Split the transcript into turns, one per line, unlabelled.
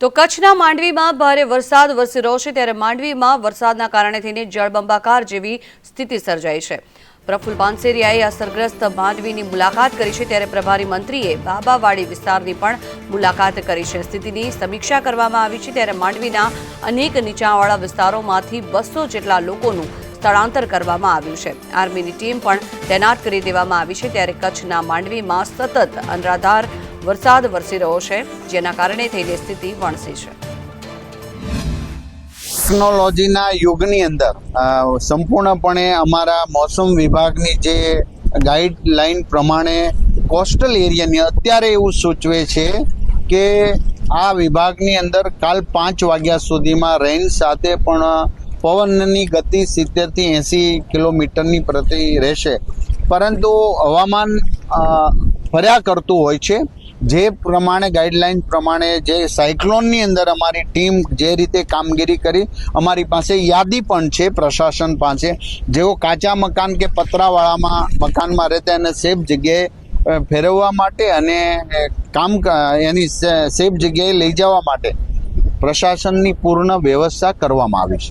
તો કચ્છના માંડવીમાં ભારે વરસાદ વરસી રહ્યો છે ત્યારે માંડવીમાં વરસાદના કારણે થઈને જળબંબાકાર જેવી સ્થિતિ સર્જાઈ છે. પ્રફુલ પાનસેરિયાએ અસરગ્રસ્ત માંડવીની મુલાકાત કરી છે ત્યારે પ્રભારી મંત્રીએ બાબાવાડી વિસ્તારની પણ મુલાકાત કરી છે. સ્થિતિની સમીક્ષા કરવામાં આવી છે ત્યારે માંડવીના અનેક નીચાણવાળા વિસ્તારોમાંથી બસો જેટલા લોકોનું સ્થળાંતર કરવામાં આવ્યું છે. આર્મીની ટીમ પણ તૈનાત કરી દેવામાં આવી છે ત્યારે કચ્છના માંડવીમાં સતત અનરાધાર વરસાદ વરસી રહ્યો છે, જેના કારણે થયેલી સ્થિતિ વણસી છે.
ટેકનોલોજીના યુગની અંદર સંપૂર્ણપણે અમારા મોસમ વિભાગની જે ગાઈડલાઈન પ્રમાણે કોસ્ટલ એરિયાની અત્યારે એવું સૂચવે છે કે આ વિભાગની અંદર કાલ પાંચ વાગ્યા સુધીમાં રેન સાથે પણ પવનની ગતિ સિત્તેરથી એંસી કિલોમીટરની પ્રતિ રહેશે. પરંતુ હવામાન ફર્યા કરતું હોય છે. જે પ્રમાણે ગાઈડલાઇન પ્રમાણે જે સાયક્લોનની અંદર અમારી ટીમ જે રીતે કામગીરી કરી, અમારી પાસે યાદી પણ છે, પ્રશાસન પાસે. જેઓ કાચા મકાન કે પતરાવાળામાં મકાનમાં રહેતા એને સેફ જગ્યાએ ફેરવવા માટે અને કામ એની સેફ જગ્યાએ લઈ જવા માટે પ્રશાસનની પૂર્ણ વ્યવસ્થા કરવામાં આવી છે.